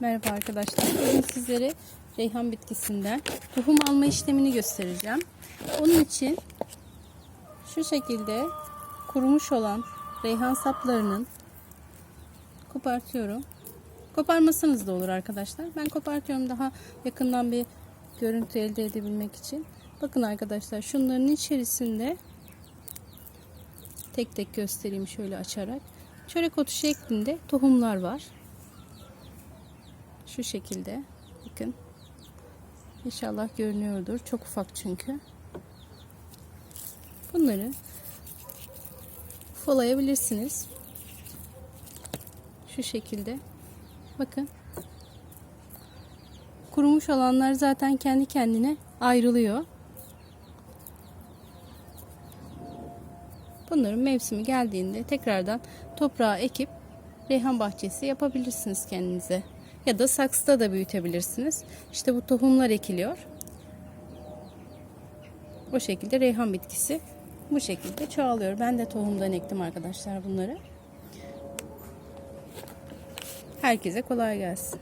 Merhaba arkadaşlar. Bugün sizlere reyhan bitkisinden tohum alma işlemini göstereceğim. Onun için şu şekilde kurumuş olan reyhan saplarının kopartıyorum. Koparmasanız da olur arkadaşlar. Ben kopartıyorum daha yakından bir görüntü elde edebilmek için. Bakın arkadaşlar şunların içerisinde tek tek göstereyim şöyle açarak. Çörek otu şeklinde tohumlar var. Şu şekilde. Bakın. İnşallah görünüyordur. Çok ufak çünkü. Bunları ufalayabilirsiniz. Şu şekilde. Bakın. Kurumuş olanlar zaten kendi kendine ayrılıyor. Bunların mevsimi geldiğinde tekrardan toprağa ekip reyhan bahçesi yapabilirsiniz kendinize. Ya da saksıda da büyütebilirsiniz. İşte bu tohumlar ekiliyor. O şekilde reyhan bitkisi bu şekilde çoğalıyor. Ben de tohumdan ektim arkadaşlar bunları. Herkese kolay gelsin.